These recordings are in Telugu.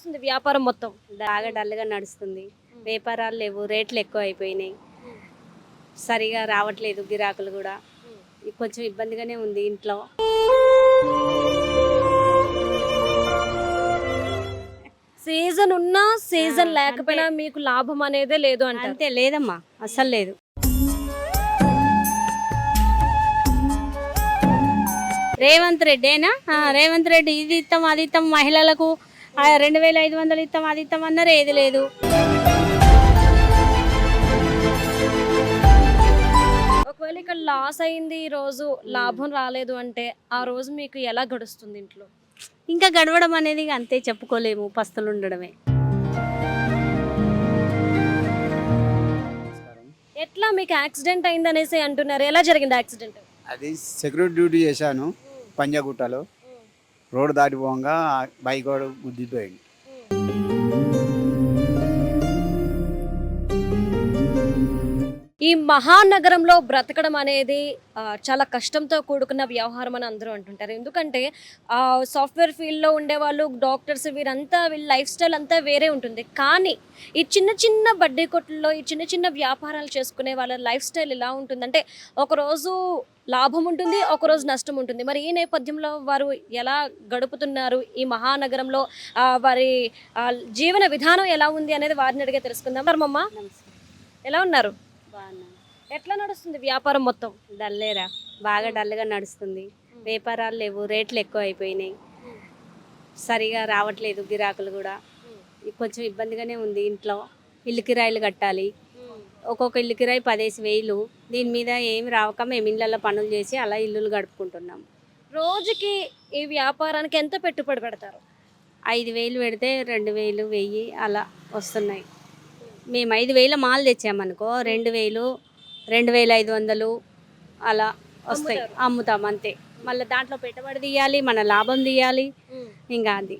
నడుస్తుంది వ్యాపారం మొత్తం. బాగా డల్గా నడుస్తుంది. వ్యాపారాలు లేవు రేట్లు ఎక్కువ అయిపోయినాయి. సరిగా రావట్లేదు గిరాకులు కూడా. కొంచెం ఇబ్బందిగానే ఉంది ఇంట్లో. సీజన్ ఉన్నా సీజన్ లేకపోయినా మీకు లాభం అనేదే లేదు అంటే అంతే లేదమ్మా. అస్సలు లేదు. రేవంత్ రెడ్డేనా? ఆ, రేవంత్ రెడ్డి ఇది ఇస్తాం అది ఇస్తాం మహిళలకు రెండు వేల ఐదు వందలు ఇస్తాం అది ఇస్తాం అన్నారు ఏది లేదు. ఒకవేళ ఇక్కడ లాస్ అయింది ఈ రోజు లాభం రాలేదు అంటే ఆ రోజు మీకు ఎలా గడుస్తుంది ఇంట్లో? ఇంకా గడవడం అనేది అంతే చెప్పుకోలేము పస్తులు ఉండడమే. ఎట్లా మీకు యాక్సిడెంట్ అయింది అనేసి అంటున్నారు? ఎలా జరిగింది యాక్సిడెంట్? అది సెక్యూరిటీ డ్యూటీ చేశాను పంజాగుట్టలో. రోడ్డు దాటిపోగా బైక్ వాడు గుద్దిపోయింది. ఈ మహానగరంలో బ్రతకడం అనేది చాలా కష్టంతో కూడుకున్న వ్యవహారం అని అందరూ అంటుంటారు. ఎందుకంటే సాఫ్ట్వేర్ ఫీల్డ్లో ఉండే వాళ్ళు డాక్టర్స్ వీరంతా వీళ్ళ లైఫ్ స్టైల్ అంతా వేరే ఉంటుంది. కానీ ఈ చిన్న చిన్న బడ్డీ కొట్టుల్లో ఈ చిన్న చిన్న వ్యాపారాలు చేసుకునే వాళ్ళ లైఫ్ స్టైల్ ఎలా ఉంటుందంటే ఒకరోజు లాభం ఉంటుంది ఒకరోజు నష్టం ఉంటుంది. మరి ఈ నేపథ్యంలో వారు ఎలా గడుపుతున్నారు? ఈ మహానగరంలో వారి జీవన విధానం ఎలా ఉంది అనేది వారిని అడిగే తెలుసుకుందాం. ధర్మమ్మ ఎలా ఉన్నారు? బాగున్నాను ఎట్లా నడుస్తుంది వ్యాపారం మొత్తం? డల్లేరా. బాగా డల్గా నడుస్తుంది. వ్యాపారాలు లేవు రేట్లు ఎక్కువ అయిపోయినాయి. సరిగా రావట్లేదు గిరాకులు కూడా. కొంచెం ఇబ్బందిగానే ఉంది ఇంట్లో. ఇల్లు కిరాయిలు కట్టాలి. ఒక్కొక్క ఇల్లు కిరాయి పదేసి వేలు. దీని మీద ఏమి రావక మేము ఇళ్ళల్లో పనులు చేసి అలా ఇల్లులు గడుపుకుంటున్నాం. రోజుకి ఈ వ్యాపారానికి ఎంత పెట్టుబడి పెడతారు? ఐదు వేలు పెడితే రెండు వేలు వెయ్యి అలా వస్తున్నాయి. మేము ఐదు వేల మాలు తెచ్చామనుకో రెండు వేలు రెండు వేల ఐదు వందలు అలా వస్తాయి. అమ్ముతాం అంతే. మళ్ళీ దాంట్లో పెట్టుబడి తీయాలి మన లాభం తీయాలి. ఇంకా అది.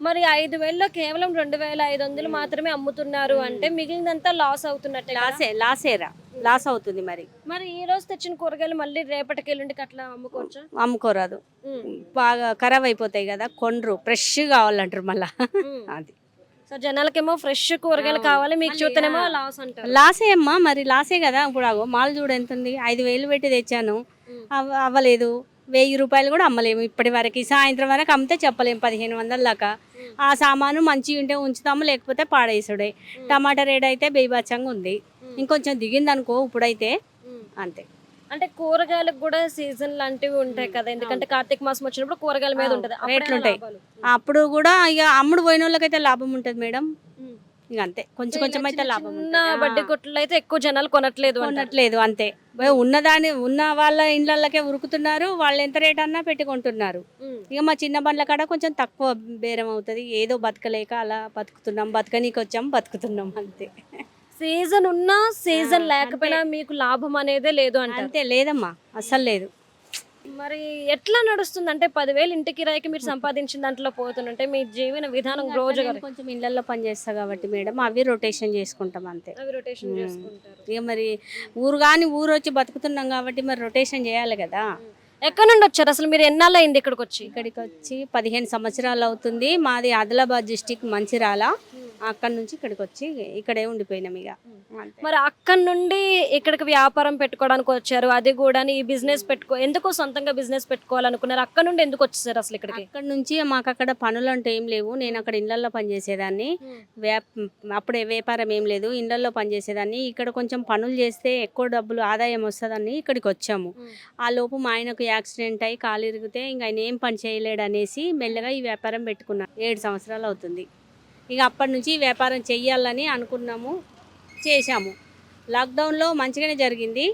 మరి ఐదు వేలలో కేవలం రెండు వేల ఐదు వందలు మాత్రమే అమ్ముతున్నారు అంటే మిగిలినంతా లాస్ అవుతున్నట్టే? లాసే లాసేరా లాస్ అవుతుంది మరి. మరి ఈ రోజు తెచ్చిన కూరగాయలు మళ్ళీ రేపటికి ఎల్లుండికి అట్లా అమ్ముకోవచ్చా? అమ్ముకోరాదు. బాగా ఖరాబ్ అయిపోతాయి కదా కొండ్రు ఫ్రెష్ కావాలంటారు మళ్ళా. అది. సో జనాలకేమో ఫ్రెష్ కూరగాయలు. కావాలి మీకు చూస్తేనేమో. లాస్ అంటారు. లాసే అమ్మా మరి లాసే కదా. ఇప్పుడు అగో మాల్ చూడు ఎంత ఉంది ఐదు వేలు పెట్టి తెచ్చాను. అవ్వలేదు. వెయ్యి రూపాయలు కూడా అమ్మలేము ఇప్పటి వరకు. సాయంత్రం వరకు అమ్మితే చెప్పలేము పదిహేను వందల దాకా. ఆ సామాను మంచిగా ఉంటే ఉంచుతాము లేకపోతే పాడేసుడే. టమాటా రేట్ అయితే బేబచ్చంగా ఉంది. ఇంకొంచెం దిగింది అనుకో ఇప్పుడైతే. అంతే. అంటే కూరగాయలకు కూడా సీజన్ లాంటివి ఉంటాయి కదా ఎందుకంటే కార్తీక మాసం వచ్చినప్పుడు కూరగాయల మీద. ఉంటది రేట్లు ఉంటాయి. అప్పుడు కూడా ఇక అమ్ముడు పోయిన వాళ్ళకైతే లాభం ఉంటుంది మేడం. ఇక అంతే కొంచెం కొంచెం అయితే లాభం. బడ్డీ. కొట్లు అయితే ఎక్కువ జనాలు కొనట్లేదు. కొనట్లేదు అంతే ఉన్నదాని ఉన్న వాళ్ళ ఇండ్లకే ఉరుకుతున్నారు వాళ్ళు ఎంత రేట్ అన్నా పెట్టుకుంటున్నారు. ఇక మా చిన్న బండ్ల కాడ కొంచెం తక్కువ బేరం అవుతుంది ఏదో బతకలేక అలా బతుకుతున్నాం బతకనీకి వచ్చాం బతుకుతున్నాం అంతే సీజన్ ఉన్నా సీజన్ లేకపోయినా మీకు లాభం అనేదే లేదు అంటారు. అంతే లేదమ్మా అస్సలు లేదు. మరి ఎట్లా నడుస్తుంది? అంటే పదివేలు ఇంటి కిరాయికి మీరు సంపాదించిన దాంట్లో పోతుంటే మీ జీవన విధానం రోజు కొంచెం ఇళ్ళల్లో పని చేస్తా కాబట్టి మేడం అవి రొటేషన్ చేసుకుంటాం అంతే. అవి రొటేషన్. చేసుకుంటారు. ఇక మరి ఊరు కానీ ఊరు వచ్చి బతుకుతున్నాం కాబట్టి మరి రొటేషన్ చేయాలి కదా. ఎక్కడ నుండి వచ్చారు? అసలు మీరు ఎన్నాళ్ళు అయింది ఇక్కడికి వచ్చి? ఇక్కడికి వచ్చి పదిహేను సంవత్సరాలు అవుతుంది. మాది ఆదిలాబాద్ డిస్టిక్ మంచిరాల. అక్కడ నుంచి ఇక్కడికి వచ్చి ఇక్కడే ఉండిపోయినాం ఇక. మరి అక్కడ నుండి ఇక్కడికి వ్యాపారం పెట్టుకోవడానికి వచ్చారు అది కూడా ఈ బిజినెస్ పెట్టుకో ఎందుకో సొంతంగా బిజినెస్ పెట్టుకోవాలనుకున్నారు? అక్కడ నుండి ఎందుకు వచ్చేసారు అసలు ఇక్కడికి? అక్కడ నుంచి మాకు అక్కడ పనులు అంటే ఏం లేవు. నేను అక్కడ ఇళ్ళల్లో పనిచేసేదాన్ని. వ్యాప్ అప్పుడే వ్యాపారం ఏం లేదు. ఇళ్ళల్లో పనిచేసేదాన్ని. ఇక్కడ కొంచెం పనులు చేస్తే ఎక్కువ డబ్బులు ఆదాయం వస్తుందని ఇక్కడికి వచ్చాము. ఆ లోపు మా ఆయనకు యాక్సిడెంట్ అయ్యి కాలు ఇరిగితే ఇంకా ఆయన ఏం పని చేయలేడు అనేసి మెల్లగా ఈ వ్యాపారం పెట్టుకున్నాను ఏడు సంవత్సరాలు అవుతుంది. ఇక అప్పటి నుంచి వ్యాపారం చెయ్యాలని అనుకున్నాము చేశాము. లాక్డౌన్లో మంచిగానే జరిగింది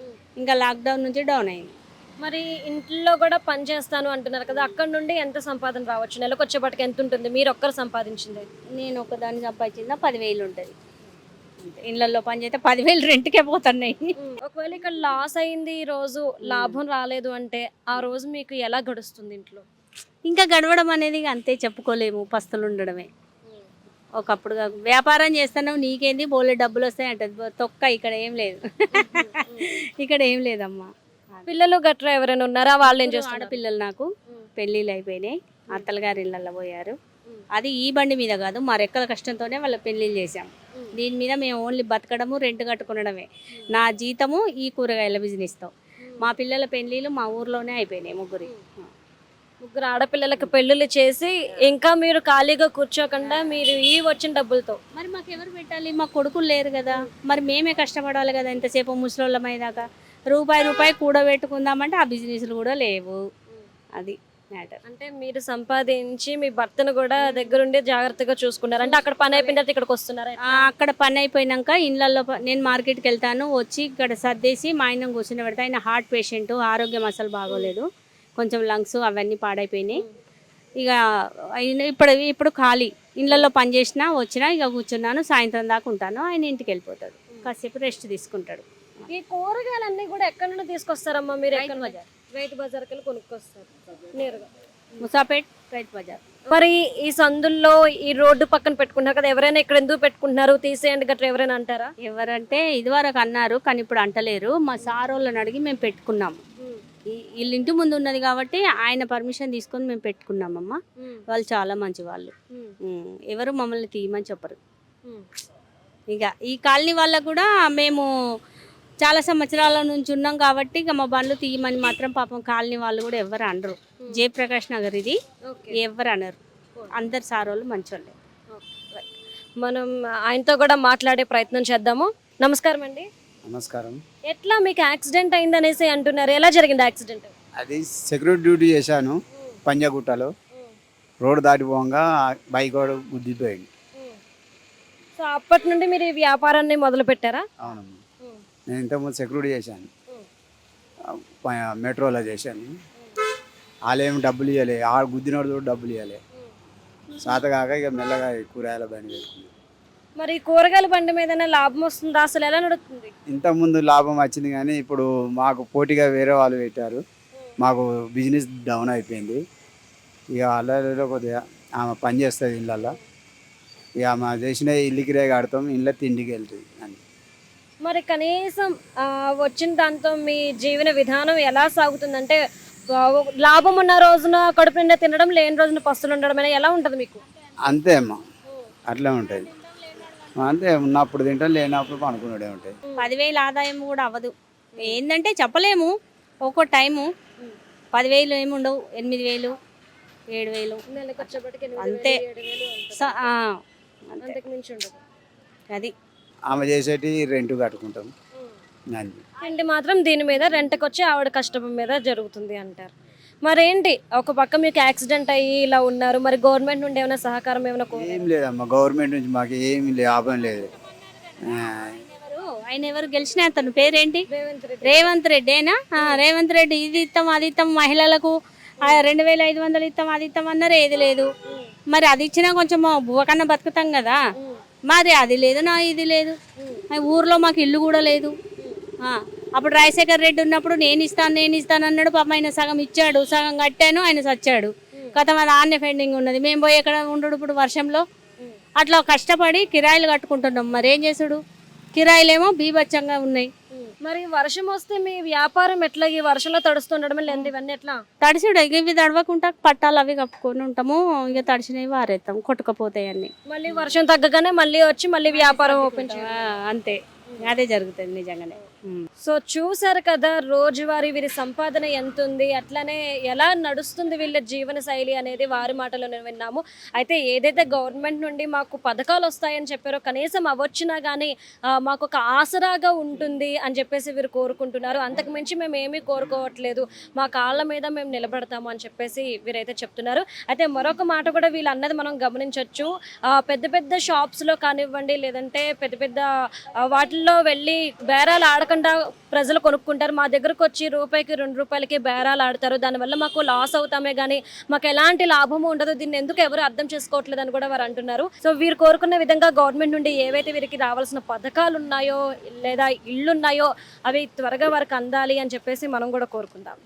ఇంకా లాక్డౌన్ నుంచి డౌన్ అయింది. మరి ఇంట్లో కూడా పని చేస్తాను అంటున్నారు కదా అక్కడ నుండి ఎంత సంపాదన రావచ్చు? నెలకు వచ్చేపటికి ఎంత ఉంటుంది? మీరు ఒక్కరు సంపాదించింది? నేను ఒకదాన్ని సంపాదించిన పదివేలు ఉంటుంది. ఇళ్ళల్లో పని చేస్తే పదివేలు రెంట్కే పోతున్నాయి. ఒకవేళ ఇక్కడ లాస్ అయింది ఈ రోజు లాభం రాలేదు అంటే ఆ రోజు మీకు ఎలా గడుస్తుంది ఇంట్లో? ఇంకా గడవడం అనేది అంతే చెప్పుకోలేము పస్తులు ఉండడమే. ఒకప్పుడు. వ్యాపారం చేస్తున్నావు నీకేంది? బోలే డబ్బులు వస్తాయి అంటది. తొక్క ఇక్కడ ఏం లేదు. ఇక్కడ ఏం లేదమ్మా. పిల్లలు గట్రా ఎవరైనా ఉన్నారా? వాళ్ళు ఏం ముగ్గురు చేస్తున్నారు? ఆడపిల్లలు నాకు. పెళ్ళిళ్ళు అయిపోయినాయి. అత్తలు గారి ఇళ్ళల్లో పోయారు. అది ఈ బండి మీద కాదు మా రెక్కల కష్టంతోనే వాళ్ళ పెళ్ళిళ్ళు చేసాం దీని మీద మేము ఓన్లీ బతకడము రెంట్ కట్టుకునడమే. నా జీతము ఈ కూరగాయల బిజినెస్తో మా పిల్లల పెళ్ళిళ్ళు మా ఊర్లోనే అయిపోయినాయి ముగ్గురి. ముగ్గురు ఆడపిల్లలకు పెళ్ళిళ్ళు చేసి ఇంకా మీరు ఖాళీగా కూర్చోకుండా మీరు ఈ వచ్చిన డబ్బులతో. మరి మాకు ఎవరు పెట్టాలి? మా కొడుకులు లేరు కదా. మరి మేమే కష్టపడాలి కదా ఇంతసేపు ముసలోళ్ళమైదాకా రూపాయి రూపాయి కూడబెట్టుకుందామంటే ఆ బిజినెస్లు కూడా లేవు. అది మ్యాటర్. అంటే మీరు సంపాదించి మీ భర్తను కూడా దగ్గరుండి జాగ్రత్తగా చూసుకున్నారు. అంటే అక్కడ పని అయిపోయిన తర్వాత ఇక్కడికి వస్తున్నారా అక్కడ పని అయిపోయినాక ఇళ్ళల్లో నేను మార్కెట్కి వెళ్తాను వచ్చి ఇక్కడ సర్దేసి మా ఆయన కూర్చుని పెడతా ఆయన హార్ట్ పేషెంట్ ఆరోగ్యం అసలు బాగోలేదు. కొంచెం లంగ్స్ అవన్నీ పాడైపోయినాయి. ఇక ఇప్పుడు ఇప్పుడు ఖాళీ. ఇళ్ళల్లో పని చేసినా వచ్చినా ఇక కూర్చున్నాను సాయంత్రం దాకా ఉంటాను ఆయన ఇంటికి వెళ్ళిపోతాడు. కాసేపు రెస్ట్ తీసుకుంటాడు. ఈ కూరగాయలన్నీ కూడా ఎక్కడి నుండి తీసుకొస్తారమ్మా మీరు? రైతు ఎక్కడ బజార్. రైతు బజార్కి వెళ్ళి కొనుక్కొస్తారు నేరుగా. ముసాపేట్ రైతు బజార్. మరి ఈ సందుల్లో ఈ రోడ్డు పక్కన పెట్టుకున్నారు కదా ఎవరైనా ఇక్కడ ఎందుకు పెట్టుకుంటున్నారు? తీసేయండి గట్రా ఎవరైనా అంటారా? ఎవరంటే ఇదివరకు అన్నారు కానీ ఇప్పుడు అంటలేరు. మా సార్ వాళ్ళని అడిగి మేము పెట్టుకున్నాము. వీళ్ళ ఇంటి ముందు ఉన్నది కాబట్టి ఆయన పర్మిషన్ తీసుకొని మేము పెట్టుకున్నామమ్మా. వాళ్ళు చాలా మంచి వాళ్ళు ఎవరు మమ్మల్ని తీయమని చెప్పరు. ఇక ఈ కాలనీ వాళ్ళకు కూడా మేము చాలా సంవత్సరాల నుంచి ఉన్నాం కాబట్టి ఇక మా బండ్లు తీయమని మాత్రం పాపం కాలనీ వాళ్ళు కూడా ఎవరు అనరు. జయప్రకాష్ నగర్ ఇది. ఎవరు అనరు. అందరు సార్ వాళ్ళు మంచోళ్ళే మనం ఆయనతో కూడా మాట్లాడే ప్రయత్నం చేద్దాము. నమస్కారం అండి నమస్కారం. ఎట్లా మీకు యాక్సిడెంట్ అయింది అనేసి అంటున్నారు? ఎలా జరిగింది యాక్సిడెంట్? అది సెక్యూరిటీ డ్యూటీ చేశాను పంజాగుట్టలో. రోడ్డు దాటిపోగా బైక్ వాడు గుద్దిపోయింది సో అప్పటి నుండి మీరు ఈ వ్యాపారాన్ని మొదలు పెట్టారా? అవునమ్మా. నేను ఇంతకుముందు సెక్యూరిటీ చేశాను. ప- మెట్రోలో చేశాను. వాళ్ళేం డబ్బులు ఇవ్వలే ఆ గుద్దినోడు కూడా డబ్బులు ఇవ్వలే సాతగాక ఇక మెల్లగా ఈ కూరగాయల బండి పెట్టుకున్నాను మరి కూరగాయల బండి మీదనే లాభం వస్తుందా? అసలు ఎలా నడుస్తుంది ఇంతకుముందు లాభం వచ్చింది కానీ ఇప్పుడు మాకు పోటీగా వేరే వాళ్ళు పెట్టారు. మాకు బిజినెస్ డౌన్ అయిపోయింది. ఇక అల్లలో కొద్దిగా ఆమె పని చేస్తుంది ఇళ్ళల్లో. ఇక ఆమె చేసిన ఇల్లు కిరాయి కడతాం ఇళ్ళ తిండికి వెళ్తుంది అని. మరి కనీసం వచ్చిన దాంతో మీ జీవన విధానం ఎలా సాగుతుందంటే లాభం ఉన్న రోజున కడుపు నిండా తినడం లేని రోజున పస్తులు ఉండడం అనేది ఎలా ఉంటుంది మీకు? అంతే అమ్మా. అట్లే ఉంటుంది. అంతే ఉన్నప్పుడు తింటాం లేనప్పుడు పనుకున్నాడే ఉంటాయి పదివేలు ఆదాయం కూడా అవ్వదు. ఏంటంటే చెప్పలేము. ఒక్కో టైము పదివేలు ఏమి ఉండవు ఎనిమిది వేలు ఏడు వేలు అంతే. అది. ఆమె చేసేటి రెంట్ కట్టుకుంటాం. అంతే తిండి మాత్రం దీని మీద రెంట్కి వచ్చి ఆవిడ కష్టం మీద జరుగుతుంది అంటారు. మరేంటి? ఒక పక్క మీకు యాక్సిడెంట్ అయ్యి ఇలా ఉన్నారు. మరి గవర్నమెంట్ నుండి ఏమైనా సహకారం ఏమైనా కో- ఏం లేదమ్మా. గవర్నమెంట్ నుంచి మాకు ఏమి లాభం లేదు. ఆ, ఎవరు? ఆయన ఎవరు గెలిచిన అతను పేరేంటి? రేవంత్ రెడ్డి. రేవంత్ రెడ్డేనా? ఆ, రేవంత్ రెడ్డి ఇది ఇస్తాం అది ఇస్తాం మహిళలకు ఆ, రెండు వేల ఐదు వందలు ఇస్తాం అది ఇస్తాం అన్నారు ఏది లేదు. మరి అది ఇచ్చినా కొంచెం బువ్వ కన్నా బతుకుతాం కదా. మరి అది లేదు నా ఇది లేదు. ఆ, ఊర్లో మాకు ఇల్లు కూడా లేదు. ఆ, అప్పుడు రాజశేఖర్ రెడ్డి ఉన్నప్పుడు నేను ఇస్తాను నేను ఇస్తాను అన్నాడు. పాప ఆయన సగం ఇచ్చాడు సగం కట్టాను ఆయన చచ్చాడు గతం అది ఆన్య పెండింగ్ ఉన్నది. మేము పోయి ఎక్కడ ఉండడు ఇప్పుడు వర్షంలో? అట్లా కష్టపడి కిరాయిలు కట్టుకుంటున్నాం. మరి ఏం చేసుడు కిరాయిలేమో బీభత్సంగా ఉన్నాయి. మరి వర్షం వస్తే మీ వ్యాపారం ఎట్లా? ఈ వర్షంలో తడుస్తుండడం లేదు ఇవన్నీ ఎట్లా? తడిసిడు. ఇవి తడవకుండా పట్టాలు అవి కప్పుకొని ఉంటాము. ఇక తడిసినవి వారేస్తాం కొట్టుకపోతాయి అన్ని. మళ్ళీ వర్షం తగ్గగానే మళ్ళీ వచ్చి మళ్ళీ వ్యాపారం ఓపెన్ అంతే. అదే జరుగుతుంది నిజంగానే. సో చూసారు కదా రోజువారీ వీరి సంపాదన ఎంత ఉంది అట్లనే ఎలా నడుస్తుంది వీళ్ళ జీవన శైలి అనేది వారి మాటలోనే విన్నాము. అయితే ఏదైతే గవర్నమెంట్ నుండి మాకు పథకాలు వస్తాయని చెప్పారో కనీసం అవొచ్చినా కానీ మాకు ఒక ఆసరాగా ఉంటుంది అని చెప్పేసి వీరు కోరుకుంటున్నారు. అంతకు మించి మేము ఏమీ కోరుకోవట్లేదు. మా కాళ్ళ మీద మేము నిలబడతాము అని చెప్పేసి వీరైతే చెప్తున్నారు. అయితే మరొక మాట కూడా వీళ్ళు అన్నది మనం గమనించవచ్చు పెద్ద పెద్ద షాప్స్లో కానివ్వండి లేదంటే పెద్ద పెద్ద వాటిల్లో వెళ్ళి బేరాలు లేకుండా ప్రజలు కొనుక్కుంటారు. మా దగ్గరకు వచ్చి రూపాయికి రెండు రూపాయలకి బేరాలు ఆడతారు. దానివల్ల మాకు లాస్ అవుతామే కానీ మాకు ఎలాంటి లాభము ఉండదు. దీన్ని ఎందుకు ఎవరు అర్థం చేసుకోవట్లేదు అని కూడా వారు అంటున్నారు. సో వీరు కోరుకున్న విధంగా గవర్నమెంట్ నుండి ఏవైతే వీరికి రావాల్సిన పథకాలు ఉన్నాయో లేదా ఇళ్ళు ఉన్నాయో అవి త్వరగా వారికి అందాలి అని చెప్పేసి మనం కూడా కోరుకుందాం.